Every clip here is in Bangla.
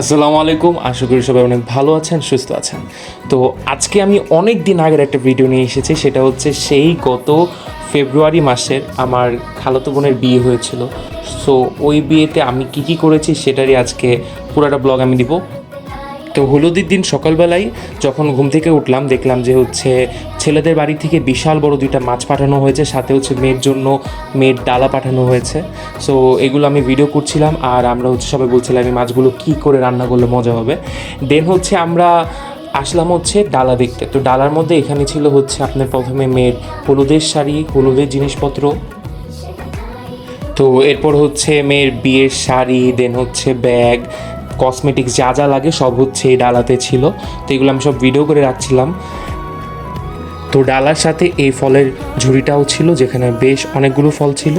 আসসালামু আলাইকুম। আশা করি সবাই অনেক ভালো আছেন, সুস্থ আছেন। তো আজকে আমি অনেক দিন আগের একটা ভিডিও নিয়ে এসেছি, সেটা হচ্ছে সেই গত ফেব্রুয়ারি মাসের আমার খালাতো বোনের বিয়ে হয়েছিল। সো ওই বিয়েতে আমি কি কি করেছি সেটারই আজকে পুরোটা ব্লগ আমি দিব। তো হলুদের দিন সকালবেলায় যখন ঘুম থেকে উঠলাম, দেখলাম যে হচ্ছে ছেলেদের বাড়ি থেকে বিশাল বড় দুইটা মাছ পাঠানো হয়েছে, সাথে হচ্ছে মেয়ের জন্য মেয়ের ডালা পাঠানো হয়েছে। সো এগুলো আমি ভিডিও করছিলাম আর আমরা হচ্ছে সবাই বলছিলাম, এই মাছগুলো কী করে রান্না করলে মজা হবে? দেন হচ্ছে আমরা আসলাম হচ্ছে ডালা দেখতে। তো ডালার মধ্যে এখানে ছিল হচ্ছে আপনার প্রথমে মেয়ের হলুদের শাড়ি, হলুদের জিনিসপত্র। তো এরপর হচ্ছে মেয়ের বিয়ের শাড়ি দেন হচ্ছে ব্যাগ কসমেটিক্স যা যা লাগে সব হচ্ছে এই ডালাতে ছিল। তো এগুলো আমি সব ভিডিও করে রাখছিলাম। তো ডালার সাথে এই ফলের ঝুড়িটাও ছিল, যেখানে বেশ অনেকগুলো ফল ছিল।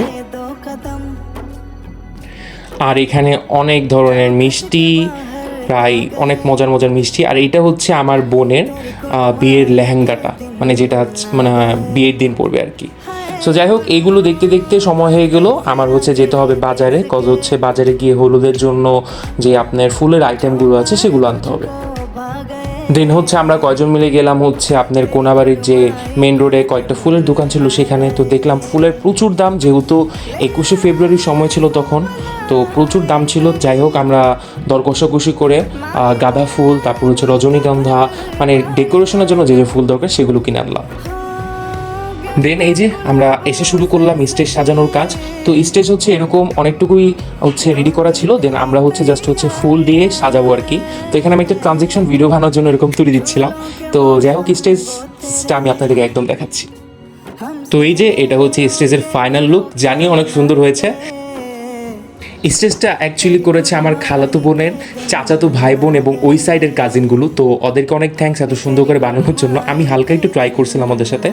আর এখানে অনেক ধরনের মিষ্টি, প্রায় অনেক মজার মজার মিষ্টি। আর এইটা হচ্ছে আমার বোনের বিয়ের লেহেঙ্গাটা মানে যেটা মানে বিয়ের দিন পড়বে আর কি। সো যাই হোক এইগুলো দেখতে দেখতে সময় হয়ে গেল। আমার হচ্ছে যেতে হবে বাজারে কজ হচ্ছে বাজারে গিয়ে হলুদের জন্য যে আপনার ফুলের আইটেমগুলো আছে, সেগুলো আনতে হবে। দেন হচ্ছে আমরা কয়জন মিলে গেলাম হচ্ছে আপনার কোনাবাড়ির যে মেন রোডে কয়েকটা ফুলের দোকান ছিল সেখানে। তো দেখলাম ফুলের প্রচুর দাম, যেহেতু একুশে ফেব্রুয়ারির সময় ছিল তখন। তো প্রচুর দাম ছিল। যাই হোক আমরা দর কষাকষি করে গাঁদা ফুল, তারপর হচ্ছে রজনীগন্ধা মানে ডেকোরেশনের জন্য যে যে ফুল দরকার সেগুলো কিনে আনলাম। দেন এই যে আমরা এসে শুরু করলাম স্টেজ সাজানোর কাজ, তো স্টেজ হচ্ছে এরকম অনেকটুকুই হচ্ছে রেডি করা ছিল। দেন আমরা হচ্ছে জাস্ট হচ্ছে ফুল দিয়ে সাজাবো আর কি। তো এখানে আমি একটা ট্রানজেকশন ভিডিও বানানোর জন্য এরকম তুলে দিচ্ছিলাম। তো যাই হোক স্টেজটা আমি আপনাদেরকে একদম দেখাচ্ছি। তো এই যে এটা হচ্ছে স্টেজের ফাইনাল লুক জানিয়ে অনেক সুন্দর হয়েছে। স্টেজটা অ্যাকচুয়ালি করেছে আমার খালাতো বোনের, চাচাতো ভাই বোন এবং ওই সাইডের কাজিনগুলো তো ওদেরকে অনেক থ্যাঙ্কস এত সুন্দর করে বানানোর জন্য। আমি হালকা একটু ট্রাই করছিলাম ওদের সাথে।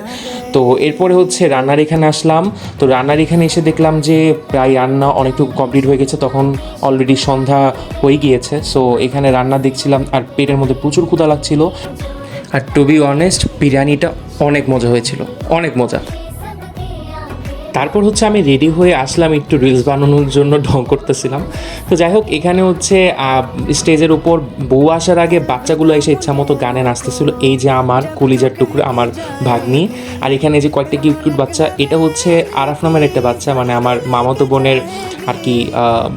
তো এরপরে হচ্ছে রান্নার এখানে আসলাম। তো রান্নার এখানে এসে দেখলাম যে প্রায় রান্না অনেকটুকু কমপ্লিট হয়ে গেছে। তখন অলরেডি সন্ধ্যা হয়ে গিয়েছে। সো এখানে রান্না দেখছিলাম আর পেটের মধ্যে প্রচুর ক্ষুধা লাগছিল। আর টু বি অনেস্ট বিরিয়ানিটা অনেক মজা হয়েছিল। অনেক মজা। তারপর হচ্ছে আমি রেডি হয়ে আসলাম একটু রিলস বানানোর জন্য, ঢং করতেছিলাম। তো যাই হোক, এখানে হচ্ছে স্টেজের উপর বউ আসার আগে বাচ্চাগুলো এসে ইচ্ছা মতো গানে নাচতেছিল। এই যে আমার কলিজার টুকরো, আমার ভাগ্নি। আর এখানে যে কয়েকটা কিউট কিউট বাচ্চা, এটা হচ্ছে আরাফ নামের একটা বাচ্চা মানে আমার মামাতো বোনের আর কি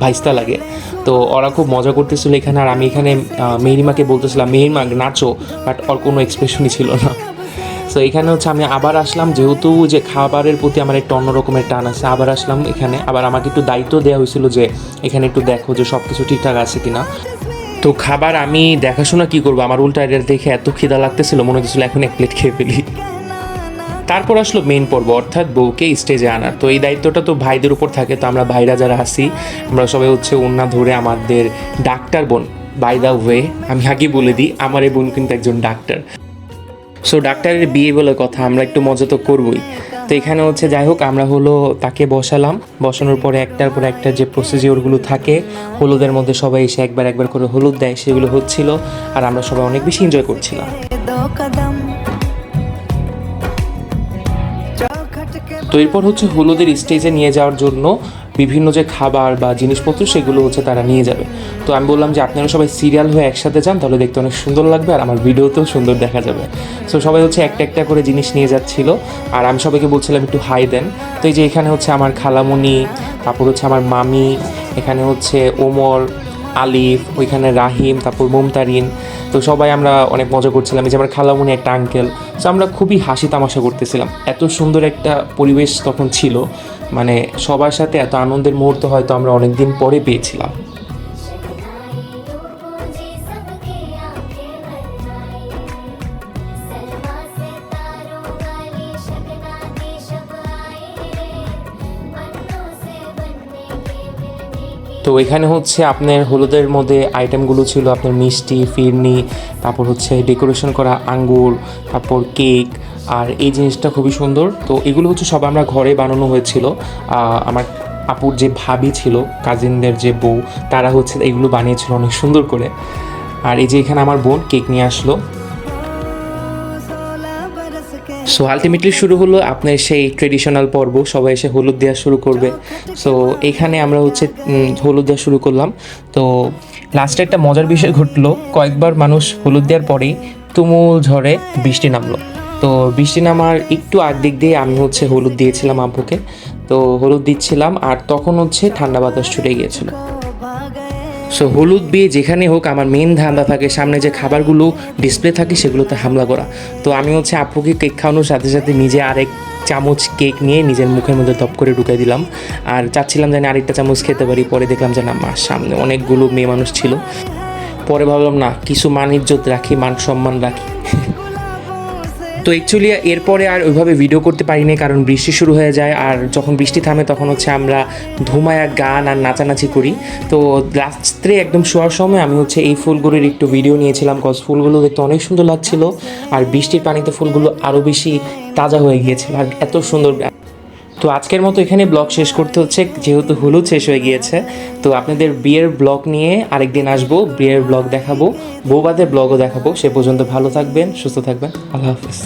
ভাইস্তা লাগে। তো ওরা খুব মজা করতেছিল এখানে, আর আমি এখানে মেহরিমাকে বলতেছিলাম, মেহরিমা নাচো। বাট ওর কোনো এক্সপ্রেশনই ছিল না। সো এখানে হচ্ছে আমি আবার আসলাম, যেহেতু যে খাবারের প্রতি আমার একটা অন্য রকমের টান আছে, আবার আসলাম এখানে। আবার আমাকে একটু দায়িত্ব দেওয়া হয়েছিল যে, এখানে একটু দেখো যে সব কিছু ঠিকঠাক আছে কিনা। তো খাবার আমি দেখাশোনা কি করব? আমার উল্টা দেখে এত খিদা লাগতেছিল, মনে হচ্ছিল এখন এক প্লেট খেয়ে ফেলি। তারপর আসলো মেন পর্ব, অর্থাৎ বউকে স্টেজে আনার। তো এই দায়িত্বটা তো ভাইদের উপর থাকে, তো আমরা ভাইরা যারা আসি আমরা সবাই হচ্ছে ওন্না ধরে আমাদের ডাক্তার বোন। বাই দ্য ওয়ে আমি আগে বলে দিই, আমার এই বোন কিন্তু একজন ডাক্তার। সো ডাক্তারের বিয়ে বলে কথা, আমরা একটু মজা তো করবই। তো এখানে হচ্ছে, যাই হোক, আমরা হলো তাকে বসালাম। বসানোর পরে একটার পর একটা যে প্রসিজিওরগুলো থাকে, হলুদের মধ্যে সবাই এসে একবার একবার করে হলুদ দেয়, সেগুলো হচ্ছিল, আর আমরা সবাই অনেক বেশি এনজয় করছিলাম। তো এরপর হচ্ছে হলুদের স্টেজে নিয়ে যাওয়ার জন্য বিভিন্ন যে খাবার বা জিনিসপত্র, সেগুলো হচ্ছে তারা নিয়ে যাবে। তো আমি বললাম যে, আপনারা সবাই সিরিয়াল হয়ে একসাথে যান, তাহলে দেখতে অনেক সুন্দর লাগবে আর আমার ভিডিওতেও সুন্দর দেখা যাবে। সো সবাই হচ্ছে একটা একটা করে জিনিস নিয়ে যাচ্ছিল। আর আমি সবাইকে বলছিলাম একটু হাই দেন। তো এই যে এখানে হচ্ছে আমার খালামণি তারপর হচ্ছে আমার মামি, এখানে হচ্ছে ওমর আলিফ, ওইখানে রাহিম, তারপর মুমতারিন। তো সবাই আমরা অনেক মজা করছিলাম। এই যে আমার খালামুনি একটা আঙ্কেল তো আমরা খুবই হাসি তামাশা করতেছিলাম। এত সুন্দর একটা পরিবেশ তখন ছিল। মানে সবার সাথে এত আনন্দের মুহূর্ত হয়তো আমরা অনেক দিন পরে পেয়েছিলাম। তো এখানে হচ্ছে আপনার হলুদের মধ্যে আইটেমগুলো ছিল আপনার মিষ্টি, ফিরনি, তারপর হচ্ছে ডেকোরেশন করা আঙ্গুর, তারপর কেক, আর এই জিনিসটা খুবই সুন্দর। তো এগুলো হচ্ছে সব আমরা ঘরে বানানো হয়েছিল। আমার আপুর যে ভাবি ছিল কাজিনদের যে বউ, তারা হচ্ছে এগুলো বানিয়েছিল অনেক সুন্দর করে। আর এই যে এখানে আমার বোন কেক নিয়ে আসলো। সো আলটিমেটলি শুরু হলো আপনার সেই ট্রেডিশনাল পর্ব, সবাই এসে হলুদ দেওয়া শুরু করবে। সো এখানে আমরা হচ্ছে হলুদ দেওয়া শুরু করলাম। তো লাস্টে একটা মজার বিষয় ঘটলো, কয়েকবার মানুষ হলুদ দেওয়ার পরেই তুমুল ঝড়ে বৃষ্টি নামলো। তো, বৃষ্টি নামার একটু আগ দিক দিয়ে আমি হচ্ছে হলুদ দিয়েছিলাম আব্বুকে। তো, হলুদ দিচ্ছিলাম আর তখন হচ্ছে ঠান্ডা বাতাস ছুটে গিয়েছিল। সো হলুদ বিয়ে যেখানে হোক আমার মেন ধান্দা থাকে, সামনে যে খাবারগুলো ডিসপ্লে থাকে সেগুলোতে হামলা করা। তো আমি হচ্ছে আপুকে কেক খাওয়ানোর সাথে সাথে নিজে আরেক চামচ কেক নিয়ে নিজের মুখের মধ্যে দপ করে ঢুকাই দিলাম। আর চাচ্ছিলাম যে আরেকটা চামচ খেতে পারি, পরে দেখলাম যে না মার সামনে অনেকগুলো মেয়ে মানুষ ছিল। পরে ভাবলাম, না, কিছু মান ইজ্জত রাখি, মান সম্মান রাখি। তো অ্যাকচুয়ালি এরপরে আর ওইভাবে ভিডিও করতে পারিনি, কারণ বৃষ্টি শুরু হয়ে যায়, আর যখন বৃষ্টি থামে তখন হচ্ছে আমরা ধুমায়া গান আর নাচানাচি করি। তো রাত্রে একদম শোয়ার সময় আমি হচ্ছে এই ফুলগুলোর একটু ভিডিও নিয়েছিলাম কজ ফুলগুলো দেখতে অনেক সুন্দর লাগছিল, আর বৃষ্টির পানিতে ফুলগুলো আরও বেশি তাজা হয়ে গিয়েছিল, আর এত সুন্দর তো আজকের মতো এখানে ব্লগ শেষ করতে হচ্ছে, যেহেতু হলুদ শেষ হয়ে গিয়েছে। তো আপনাদের বিয়ের ব্লগ নিয়ে আরেকদিন আসব, বিয়ের ব্লগ দেখাবো, বৌবাদের ব্লগও দেখাবো। সে পর্যন্ত ভালো থাকবেন, সুস্থ থাকবেন। আল্লাহ হাফিজ।